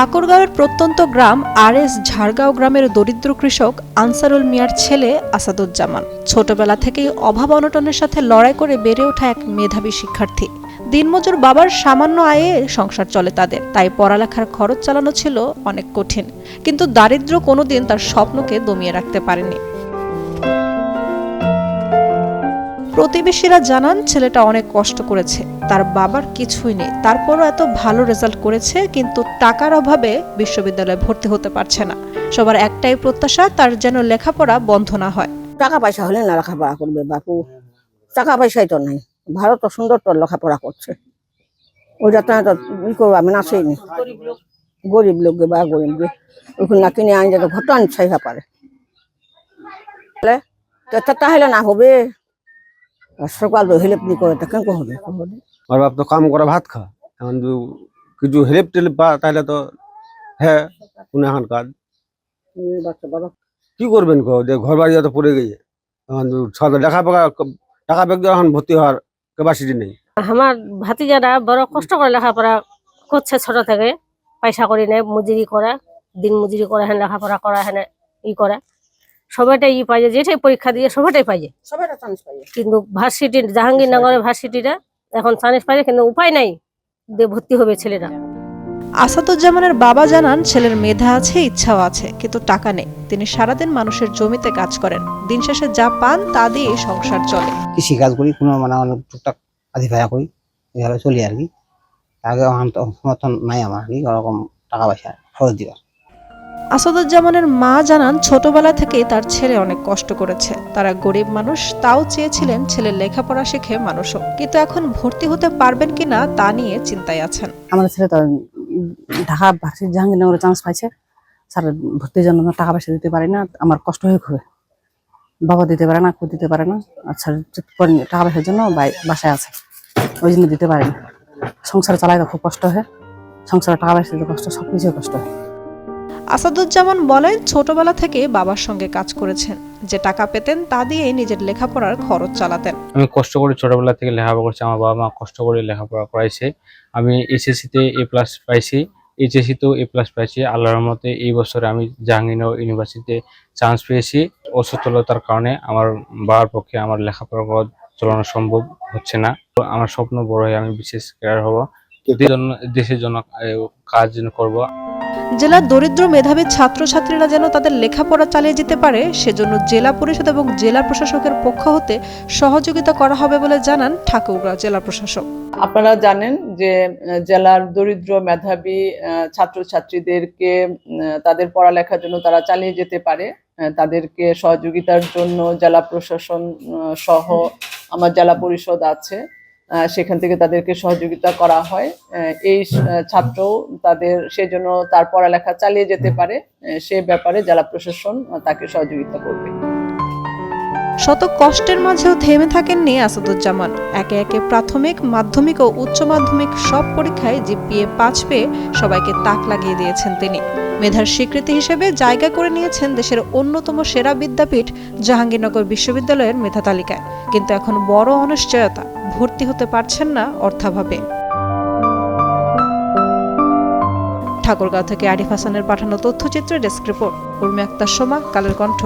ঠাকুরগাঁওয়ের প্রত্যন্ত গ্রাম আর এস ঝাড়গাঁও গ্রামের দরিদ্র কৃষক আনসারুল মিয়ার ছেলে আসাদুজ্জামান। ছোটবেলা থেকেই অভাব অনটনের সাথে লড়াই করে বেড়ে ওঠা এক মেধাবী শিক্ষার্থী। দিনমজুর বাবার সামান্য আয়ে সংসার চলে তাদের, তাই পড়ালেখার খরচ চালানো ছিল অনেক কঠিন। কিন্তু দারিদ্র্য কোনোদিন তার স্বপ্নকে দমিয়ে রাখতে পারেনি। প্রতিবেশীরা জানান, ছেলেটা অনেক কষ্ট করেছে। তার বাবার কিছুই নেই। তারপরও এত ভালো রেজাল্ট করেছে, কিন্তু টাকার অভাবে বিশ্ববিদ্যালয়ে ভর্তি হতে পারছে না। সবার একটাই প্রত্যাশা, তার যেন লেখাপড়া বন্ধ না হয়। টাকা পয়সা হলে না লেখাপড়া করবে বাপু। টাকা পয়সাই তো নাই। তো, সুন্দর তো লেখাপড়া করছে। ওইটা তো এত ই করব আমি নাচেইনি গরিব লোক বা গরিব গে। ওখানে না কিনে আনি যাতে ঘটনা চাইহা পারে তাহলে না হবে। সকাল তো হেলেপ নি করে কেন? আর বাপ তো কাম করে ভাত খা। এখন কিছু হেল্প টেল্প পা তাহলে তো হ্যাঁ কোনো এখন কাজ। এই বাচ্চা বড় কি করবেন কো? যে ঘর বাড়ি তো পড়ে গেছে এখন সাদা লেখাপড়া টাকা ব্যাগ এখন ভর্তি হওয়ার ক্যাপাসিটি নেই। আমার ভাতিজারা বড় কষ্ট করে লেখাপড়া করছে ছোট থেকে। পয়সা করি নেয় মজুরি করে দিন মজুরি করে হ্যাঁ লেখাপড়া করা হ্যাঁ ই করে। সবাইটাই ই পাইছে যেটাই পরীক্ষা দিয়ে সবাইটাই পাই চান্স পাইয়ে। কিন্তু ভার্সিটি জাহাঙ্গীরনগরের ভার্সিটিটা এখন চান্স পাইছে কিন্তু উপায় নাই দিয়ে ভর্তি হবে ছেলেরা। আসাদুজ্জামানের বাবা জানান ছেলের মেধা আছে ইচ্ছাও আছে কিন্তু টাকা নেই। তিনি সারাদিন মানুষের জমিতে কাজ করেন। দিন শেষে যা পান তা দিয়ে সংসার চলে। কৃষি কাজ করি কোনো মানে অনেক টুকটাক আধি ভাড়া করি এভাবে চলি আর কি। আগে সমর্থন নাই আমার আর কি ওরকম টাকা পয়সা খরচ দিবার। আসাদুজ্জামানের মা জানান, ছোটবেলা থেকেই তার ছেলে অনেক কষ্ট করেছে। তারা গরিব মানুষ, তাও চেয়েছিলেন ছেলে লেখাপড়া শিখে মানুষ হোক। কিন্তু এখন ভর্তি হতে পারবেন কিনা তা নিয়ে চিন্তায় আছেন। আমাদের ছেলে ঢাকা ভার্সিটি জাহাঙ্গীরনগরে চান্স পাইছে। স্যার, ভর্তির জন্য টাকা পয়সা দিতে পারি না। আমার কষ্ট হয়ে খুবই। বাবা দিতে পারে না কেউ দিতে পারে না। আর টাকা পয়সার জন্য বাসায় আছে। ওই জন্য দিতে পারে না। সংসার চালায় তো খুব কষ্ট হয়। সংসারে টাকা পয়সা দিতে কষ্ট সব কিছুই কষ্ট হয়। আসাদুজ্জামান বলেন, ছোটবেলা থেকে বাবার সঙ্গে কাজ করেছেন। যে টাকা পেতেন তা দিয়ে নিজের লেখাপড়ার খরচ চালাতেন। আমি কষ্ট করে ছোটবেলা থেকে লেখাপড়া করছি। আমার বাবা মা কষ্ট করে লেখাপড়া করাইছে। আমি এইচএসসিতে এ প্লাস পাইছি। এইচএসসিতেও এ প্লাস পাইছি। আল্লাহর মতে এই বছরে আমি জাহাঙ্গীরনগর ইউনিভার্সিটিতে চান্স পেয়েছি। অসুস্থতার কারণে আমার বাবার পক্ষে আমার লেখাপড়া করা চালানো সম্ভব হচ্ছে না। তো আমার স্বপ্ন বড় হয়ে আমি বিশেষ ক্যারিয়ার হব। দেশের জন্য কাজ করব। জেলার দরিদ্র মেধাবী ছাত্রছাত্রীরা যেন তাদের লেখাপড়া চালিয়ে যেতে পারে, সেজন্য জেলা পরিষদ এবং জেলা প্রশাসকের পক্ষ হতে সহযোগিতা করা হবে বলে জানান ঠাকুরগাঁও জেলা প্রশাসক। আপনারা জানেন যে জেলার দরিদ্র মেধাবী ছাত্রছাত্রীদেরকে তাদের পড়ালেখার জন্য তারা চালিয়ে যেতে পারে তাদেরকে সহযোগিতার জন্য জেলা প্রশাসন সহ আমার জেলা পরিষদ আছে। সেখান থেকে তাদেরকে সহযোগিতা করা হয়। এই ছাত্র তাদের সেজন্য তার পড়ালেখা চালিয়ে যেতে পারে। সে ব্যাপারে জেলা প্রশাসন তাকে সহযোগিতা করবে। শত কষ্টের মাঝেও থেমে থাকেননি আসাদুজ্জামান। একে একে প্রাথমিক, মাধ্যমিক ও উচ্চ মাধ্যমিক সব পরীক্ষায় জিপিএ পাঁচ পেয়ে সবাইকে তাক লাগিয়ে দিয়েছেন তিনি। মেধার স্বীকৃতি হিসেবে জায়গা করে নিয়েছেন দেশের অন্যতম সেরা বিদ্যাপীঠ জাহাঙ্গীরনগর বিশ্ববিদ্যালয়ের মেধা তালিকায়। কিন্তু এখন বড় অনিশ্চয়তা। ভর্তি হতে পারছেন না অর্থাভাবে। ঠাকুরগাঁও থেকে আরিফ হাসানের পাঠানো তথ্যচিত্র ডেস্ক রিপোর্ট। উর্মি আক্তার সোমা, কালের কণ্ঠ।